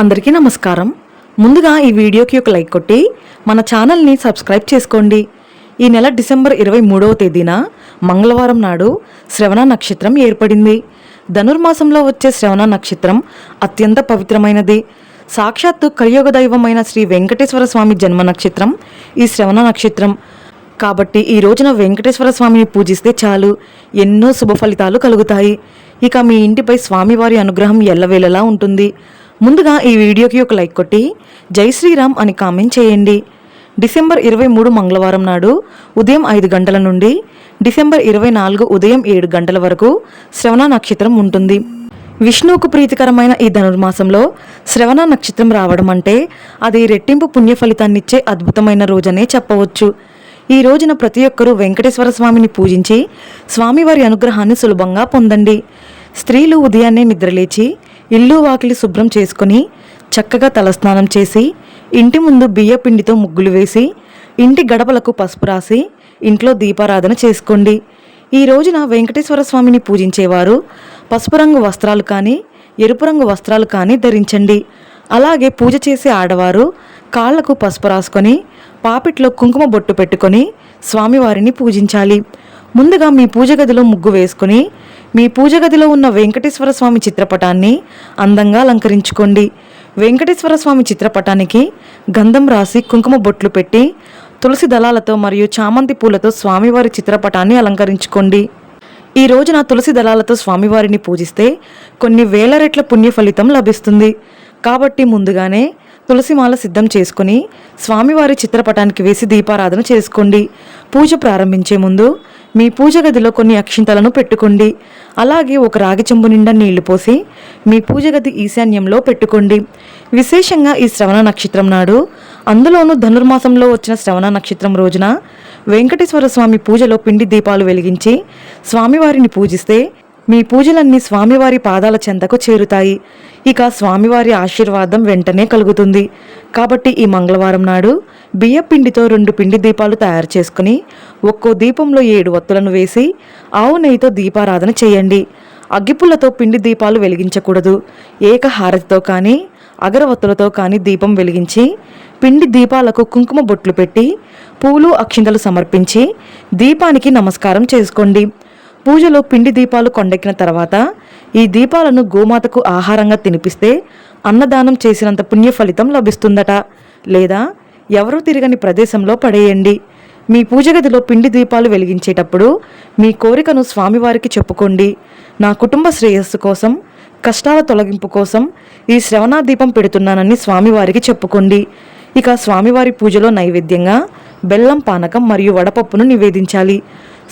అందరికీ నమస్కారం. ముందుగా ఈ వీడియోకి ఒక లైక్ కొట్టి మన ఛానల్ని సబ్స్క్రైబ్ చేసుకోండి. ఈ నెల డిసెంబర్ ఇరవై మూడవ తేదీన మంగళవారం నాడు శ్రవణ నక్షత్రం ఏర్పడింది. ధనుర్మాసంలో వచ్చే శ్రవణ నక్షత్రం అత్యంత పవిత్రమైనది. సాక్షాత్తు కలియుగ దైవమైన శ్రీ వెంకటేశ్వర స్వామి జన్మ నక్షత్రం ఈ శ్రవణ నక్షత్రం. కాబట్టి ఈ రోజున వెంకటేశ్వర స్వామిని పూజిస్తే చాలు. ఎన్నో శుభ ఫలితాలు కలుగుతాయి. ఇక మీ ఇంటిపై స్వామివారి అనుగ్రహం ఎల్లవేళలా ఉంటుంది. ముందుగా ఈ వీడియోకి ఒక లైక్ కొట్టి జై శ్రీరామ్ అని కామెంట్ చేయండి. డిసెంబర్ ఇరవై మూడు మంగళవారం నాడు ఉదయం ఐదు గంటల నుండి డిసెంబర్ ఇరవై నాలుగు ఉదయం ఏడు గంటల వరకు శ్రవణ నక్షత్రం ఉంటుంది. విష్ణువుకు ప్రీతికరమైన ఈ ధనుర్మాసంలో శ్రవణ నక్షత్రం రావడం అంటే అది రెట్టింపు పుణ్య ఫలితాన్నిచ్చే అద్భుతమైన రోజనే చెప్పవచ్చు. ఈ రోజున ప్రతి ఒక్కరూ వెంకటేశ్వర స్వామిని పూజించి స్వామివారి అనుగ్రహాన్ని సులభంగా పొందండి. స్త్రీలు ఉదయాన్నే నిద్రలేచి ఇల్లు వాకిలి శుభ్రం చేసుకుని చక్కగా తలస్నానం చేసి ఇంటి ముందు బియ్యపిండితో ముగ్గులు వేసి ఇంటి గడపలకు పసుపు రాసి ఇంట్లో దీపారాధన చేసుకోండి. ఈ రోజున వెంకటేశ్వర స్వామిని పూజించేవారు పసుపు రంగు వస్త్రాలు కానీ ఎరుపు రంగు వస్త్రాలు కానీ ధరించండి. అలాగే పూజ చేసే ఆడవారు కాళ్ళకు పసుపు రాసుకొని పాపిట్లో కుంకుమ బొట్టు పెట్టుకొని స్వామివారిని పూజించాలి. ముందుగా మీ పూజ గదిలో ముగ్గు వేసుకొని మీ పూజ గదిలో ఉన్న వెంకటేశ్వర స్వామి చిత్రపటాన్ని అందంగా అలంకరించుకోండి. వెంకటేశ్వర స్వామి చిత్రపటానికి గంధం రాసి కుంకుమ బొట్లు పెట్టి తులసి దళాలతో మరియు చామంతి పూలతో స్వామివారి చిత్రపటాన్ని అలంకరించుకోండి. ఈ రోజున తులసి దళాలతో స్వామివారిని పూజిస్తే కొన్ని వేల రెట్ల పుణ్య ఫలితం లభిస్తుంది. కాబట్టి ముందుగానే తులసిమాల సిద్ధం చేసుకుని స్వామివారి చిత్రపటానికి వేసి దీపారాధన చేసుకోండి. పూజ ప్రారంభించే ముందు మీ పూజ గదిలో కొన్ని అక్షింతలను పెట్టుకోండి. అలాగే ఒక రాగి చెంబు నిండా నీళ్ళు పోసి మీ పూజ గది ఈశాన్యంలో పెట్టుకోండి. విశేషంగా ఈ శ్రవణ నక్షత్రం నాడు అందులోనూ ధనుర్మాసంలో వచ్చిన శ్రవణ నక్షత్రం రోజున వెంకటేశ్వర స్వామి పూజలో పిండి దీపాలు వెలిగించి స్వామివారిని పూజిస్తే మీ పూజలన్నీ స్వామివారి పాదాల చెంతకు చేరుతాయి. ఇక స్వామివారి ఆశీర్వాదం వెంటనే కలుగుతుంది. కాబట్టి ఈ మంగళవారం నాడు బియ్య పిండితో రెండు పిండి దీపాలు తయారు చేసుకుని ఒక్కో దీపంలో ఏడు వత్తులను వేసి ఆవు నెయ్యితో దీపారాధన చేయండి. అగ్గిపుల్లతో పిండి దీపాలు వెలిగించకూడదు. ఏకహారతితో కానీ అగరవత్తులతో కానీ దీపం వెలిగించి పిండి దీపాలకు కుంకుమ బొట్లు పెట్టి పూలు అక్షింతలు సమర్పించి దీపానికి నమస్కారం చేసుకోండి. పూజలో పిండి దీపాలు కొండెక్కిన తర్వాత ఈ దీపాలను గోమాతకు ఆహారంగా తినిపిస్తే అన్నదానం చేసినంత పుణ్య ఫలితం లభిస్తుందట. లేదా ఎవరూ తిరగని ప్రదేశంలో పడేయండి. మీ పూజ గదిలో పిండి దీపాలు వెలిగించేటప్పుడు మీ కోరికను స్వామివారికి చెప్పుకోండి. నా కుటుంబ శ్రేయస్సు కోసం కష్టాల తొలగింపు కోసం ఈ శ్రవణా దీపం పెడుతున్నానని స్వామివారికి చెప్పుకోండి. ఇక స్వామివారి పూజలో నైవేద్యంగా బెల్లం పానకం మరియు వడపప్పును నివేదించాలి.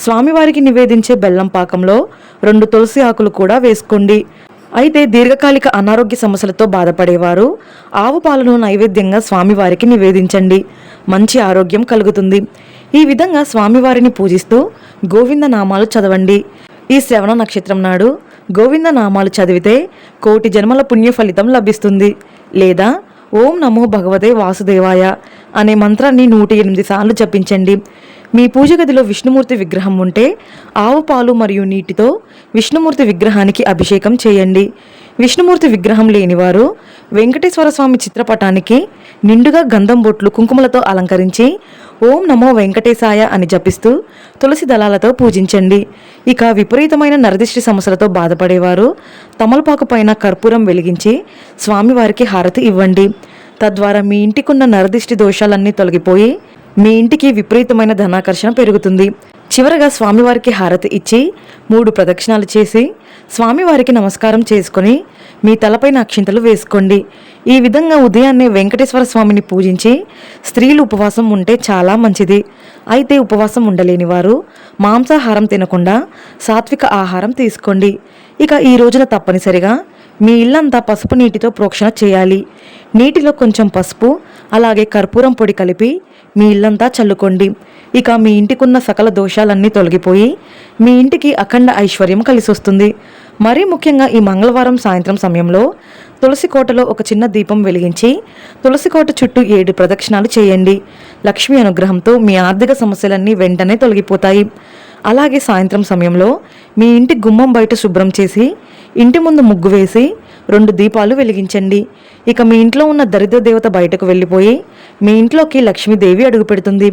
స్వామివారికి నివేదించే బెల్లం పాకంలో రెండు తులసి ఆకులు కూడా వేసుకోండి. అయితే దీర్ఘకాలిక అనారోగ్య సమస్యలతో బాధపడేవారు ఆవు పాలను నైవేద్యంగా స్వామివారికి నివేదించండి. మంచి ఆరోగ్యం కలుగుతుంది. ఈ విధంగా స్వామివారిని పూజిస్తూ గోవింద నామాలు చదవండి. ఈ శ్రవణ నక్షత్రం నాడు గోవింద నామాలు చదివితే కోటి జన్మల పుణ్య ఫలితం లభిస్తుంది. లేదా ఓం నమో భగవతే వాసుదేవాయ అనే మంత్రాన్ని నూట ఎనిమిది సార్లు జపించండి. మీ పూజ గదిలో విష్ణుమూర్తి విగ్రహం ఉంటే ఆవు పాలు మరియు నీటితో విష్ణుమూర్తి విగ్రహానికి అభిషేకం చేయండి. విష్ణుమూర్తి విగ్రహం లేనివారు వెంకటేశ్వర స్వామి చిత్రపటానికి నిండుగా గంధం బొట్లు కుంకుమలతో అలంకరించి ఓం నమో వెంకటేశాయ అని జపిస్తూ తులసి దళాలతో పూజించండి. ఇక విపరీతమైన నరదిష్టి సమస్యలతో బాధపడేవారు తమలపాకు పైన కర్పూరం వెలిగించి స్వామివారికి హారతి ఇవ్వండి. తద్వారా మీ ఇంటికున్న నరదిష్టి దోషాలన్నీ తొలగిపోయి మీ ఇంటికి విపరీతమైన ధనాకర్షణ పెరుగుతుంది. చివరగా స్వామివారికి హారతి ఇచ్చి మూడు ప్రదక్షిణాలు చేసి స్వామివారికి నమస్కారం చేసుకొని మీ తలపైన అక్షింతలు వేసుకోండి. ఈ విధంగా ఉదయాన్నే వెంకటేశ్వర స్వామిని పూజించి స్త్రీలు ఉపవాసం ఉంటే చాలా మంచిది. అయితే ఉపవాసం ఉండలేని వారు మాంసాహారం తినకుండా సాత్విక ఆహారం తీసుకోండి. ఇక ఈ రోజున తప్పనిసరిగా మీ ఇల్లంతా పసుపు నీటితో ప్రోక్షణ చేయాలి. నీటిలో కొంచెం పసుపు అలాగే కర్పూరం పొడి కలిపి మీ ఇల్లంతా చల్లుకోండి. ఇక మీ ఇంటికున్న సకల దోషాలన్నీ తొలగిపోయి మీ ఇంటికి అఖండ ఐశ్వర్యం కలిసి వస్తుంది. మరీ ముఖ్యంగా ఈ మంగళవారం సాయంత్రం సమయంలో తులసి కోటలో ఒక చిన్న దీపం వెలిగించి తులసి కోట చుట్టూ ఏడు ప్రదక్షిణాలు చేయండి. లక్ష్మి అనుగ్రహంతో మీ ఆర్థిక సమస్యలన్నీ వెంటనే తొలగిపోతాయి. అలాగే సాయంత్రం సమయంలో మీ ఇంటి గుమ్మం బయట శుభ్రం చేసి ఇంటి ముందు ముగ్గు వేసి రెండు దీపాలు వెలిగించండి. ఇక మీ ఇంట్లో ఉన్న దరిద్ర దేవత బయటకు వెళ్ళిపోయి మీ ఇంట్లోకి లక్ష్మీదేవి అడుగుపెడుతుంది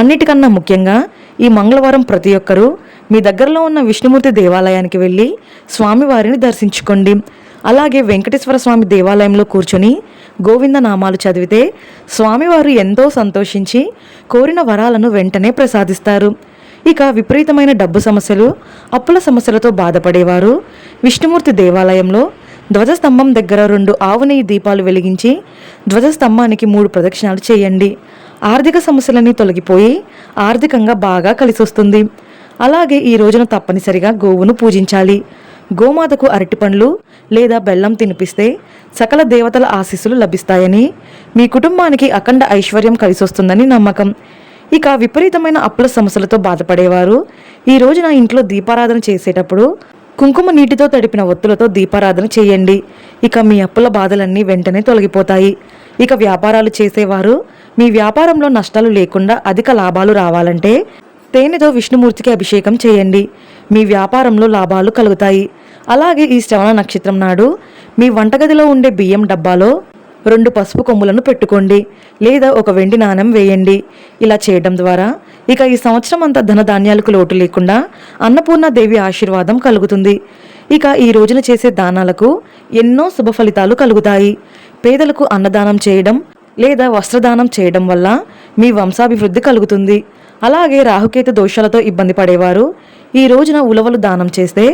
అన్నిటికన్నా ముఖ్యంగా ఈ మంగళవారం ప్రతి ఒక్కరూ మీ దగ్గరలో ఉన్న విష్ణుమూర్తి దేవాలయానికి వెళ్ళి స్వామివారిని దర్శించుకోండి. అలాగే వెంకటేశ్వర స్వామి దేవాలయంలో కూర్చొని గోవింద నామాలు చదివితే స్వామివారు ఎంతో సంతోషించి కోరిన వరాలను వెంటనే ప్రసాదిస్తారు. ఇక విపరీతమైన డబ్బు సమస్యలు అప్పుల సమస్యలతో బాధపడేవారు. విష్ణుమూర్తి దేవాలయంలో ధ్వజస్తంభం దగ్గర రెండు ఆవు నెయ్యి దీపాలు వెలిగించి ధ్వజస్తంభానికి మూడు ప్రదక్షిణాలు చేయండి. ఆర్థిక సమస్యలన్నీ తొలగిపోయి ఆర్థికంగా బాగా కలిసొస్తుంది. అలాగే ఈ రోజున తప్పనిసరిగా గోవును పూజించాలి. గోమాతకు అరటిపండ్లు లేదా బెల్లం తినిపిస్తే సకల దేవతల ఆశీస్సులు లభిస్తాయని మీ కుటుంబానికి అఖండ ఐశ్వర్యం కలిసొస్తుందని నమ్మకం. ఇక విపరీతమైన అప్పుల సమస్యలతో బాధపడేవారు. ఈ నా ఇంట్లో దీపారాధన చేసేటప్పుడు కుంకుమ నీటితో తడిపిన ఒత్తులతో దీపారాధన చేయండి. ఇక మీ అప్పుల బాధలన్నీ వెంటనే తొలగిపోతాయి. ఇక వ్యాపారాలు చేసేవారు మీ వ్యాపారంలో నష్టాలు లేకుండా అధిక లాభాలు రావాలంటే తేనెతో విష్ణుమూర్తికి అభిషేకం చేయండి. మీ వ్యాపారంలో లాభాలు కలుగుతాయి. అలాగే ఈ శ్రవణ నక్షత్రం నాడు మీ వంటగదిలో ఉండే బియ్యం డబ్బాలో రెండు పసుపు కొమ్ములను పెట్టుకోండి లేదా ఒక వెండి నాణెం వేయండి. ఇలా చేయడం ద్వారా ఇక ఈ సంవత్సరం అంతా ధనధాన్యాలకు లోటు లేకుండా అన్నపూర్ణ దేవి ఆశీర్వాదం కలుగుతుంది. ఇక ఈ రోజున చేసే దానాలకు ఎన్నో శుభ ఫలితాలు కలుగుతాయి. పేదలకు అన్నదానం చేయడం లేదా వస్త్రదానం చేయడం వల్ల మీ వంశాభివృద్ధి కలుగుతుంది. అలాగే రాహుకేతు దోషాలతో ఇబ్బంది పడేవారు ఈ రోజున ఉలవలు దానం చేస్తే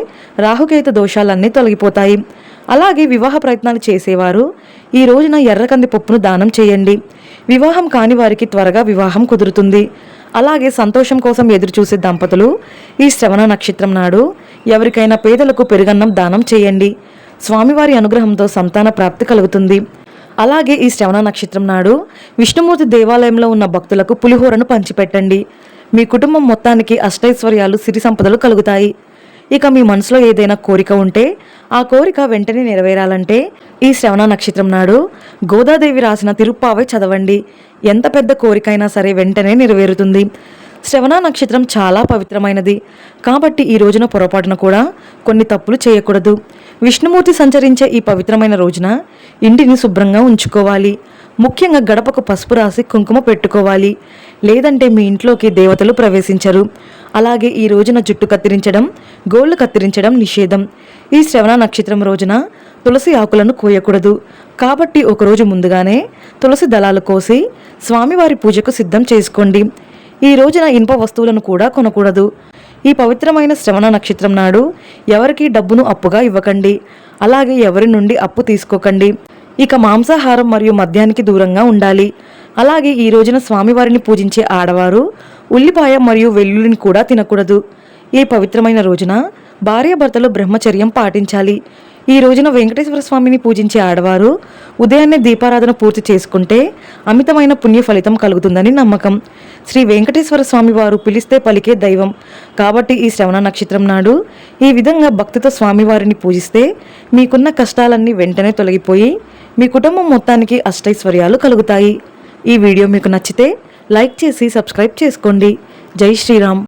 రాహుకేతు దోషాలన్నీ తొలగిపోతాయి. అలాగే వివాహ ప్రయత్నాలు చేసేవారు. ఈ రోజున ఎర్రకంది పప్పును దానం చేయండి. వివాహం కాని వారికి త్వరగా వివాహం కుదురుతుంది. అలాగే సంతోషం కోసం ఎదురుచూసే దంపతులు ఈ శ్రవణ నక్షత్రం నాడు ఎవరికైనా పేదలకు పెరుగన్నం దానం చేయండి. స్వామివారి అనుగ్రహంతో సంతాన ప్రాప్తి కలుగుతుంది. అలాగే ఈ శ్రవణ నక్షత్రం నాడు విష్ణుమూర్తి దేవాలయంలో ఉన్న భక్తులకు పులిహోరను పంచిపెట్టండి. మీ కుటుంబం మొత్తానికి అష్టైశ్వర్యాలు సిరి సంపదలు కలుగుతాయి. ఇక మీ మనసులో ఏదైనా కోరిక ఉంటే ఆ కోరిక వెంటనే నెరవేరాలంటే ఈ శ్రవణ నక్షత్రం నాడు గోదాదేవి రాసిన తిరుప్పావై చదవండి. ఎంత పెద్ద కోరికైనా సరే వెంటనే నెరవేరుతుంది. శ్రవణ నక్షత్రం చాలా పవిత్రమైనది. కాబట్టి ఈ రోజున పొరపాటున కూడా కొన్ని తప్పులు చేయకూడదు. విష్ణుమూర్తి సంచరించే ఈ పవిత్రమైన రోజున ఇంటిని శుభ్రంగా ఉంచుకోవాలి. ముఖ్యంగా గడపకు పసుపు రాసి కుంకుమ పెట్టుకోవాలి. లేదంటే మీ ఇంట్లోకి దేవతలు ప్రవేశించరు. అలాగే ఈ రోజున జుట్టు కత్తిరించడం గోళ్ళు కత్తిరించడం నిషేధం. ఈ శ్రవణ నక్షత్రం రోజున తులసి ఆకులను కోయకూడదు. కాబట్టి ఒకరోజు ముందుగానే తులసి దళాలు కోసి స్వామివారి పూజకు సిద్ధం చేసుకోండి. ఈ రోజున ఇనుప వస్తువులను కూడా కొనకూడదు. ఈ పవిత్రమైన శ్రవణ నక్షత్రం నాడు ఎవరికీ డబ్బును అప్పుగా ఇవ్వకండి. అలాగే ఎవరి నుండి అప్పు తీసుకోకండి. ఇక మాంసాహారం మరియు మద్యానికి దూరంగా ఉండాలి. అలాగే ఈ రోజున స్వామివారిని పూజించే ఆడవారు ఉల్లిపాయ మరియు వెల్లుల్లిని కూడా తినకూడదు. ఈ పవిత్రమైన రోజున? భార్యాభర్తలు బ్రహ్మచర్యం పాటించాలి. ఈ రోజున వెంకటేశ్వర స్వామిని పూజించే ఆడవారు ఉదయాన్నే దీపారాధన పూర్తి చేసుకుంటే అమితమైన పుణ్య ఫలితం కలుగుతుందని నమ్మకం. శ్రీ వెంకటేశ్వర స్వామి వారు పిలిస్తే పలికే దైవం. కాబట్టి ఈ శ్రవణ నక్షత్రం నాడు ఈ విధంగా భక్తితో స్వామివారిని పూజిస్తే మీకున్న కష్టాలన్నీ వెంటనే తొలగిపోయి మీ కుటుంబం మొత్తానికి అష్టైశ్వర్యాలు కలుగుతాయి. ఈ వీడియో మీకు నచ్చితే లైక్ చేసి సబ్స్క్రైబ్ చేసుకోండి. జై శ్రీరామ్.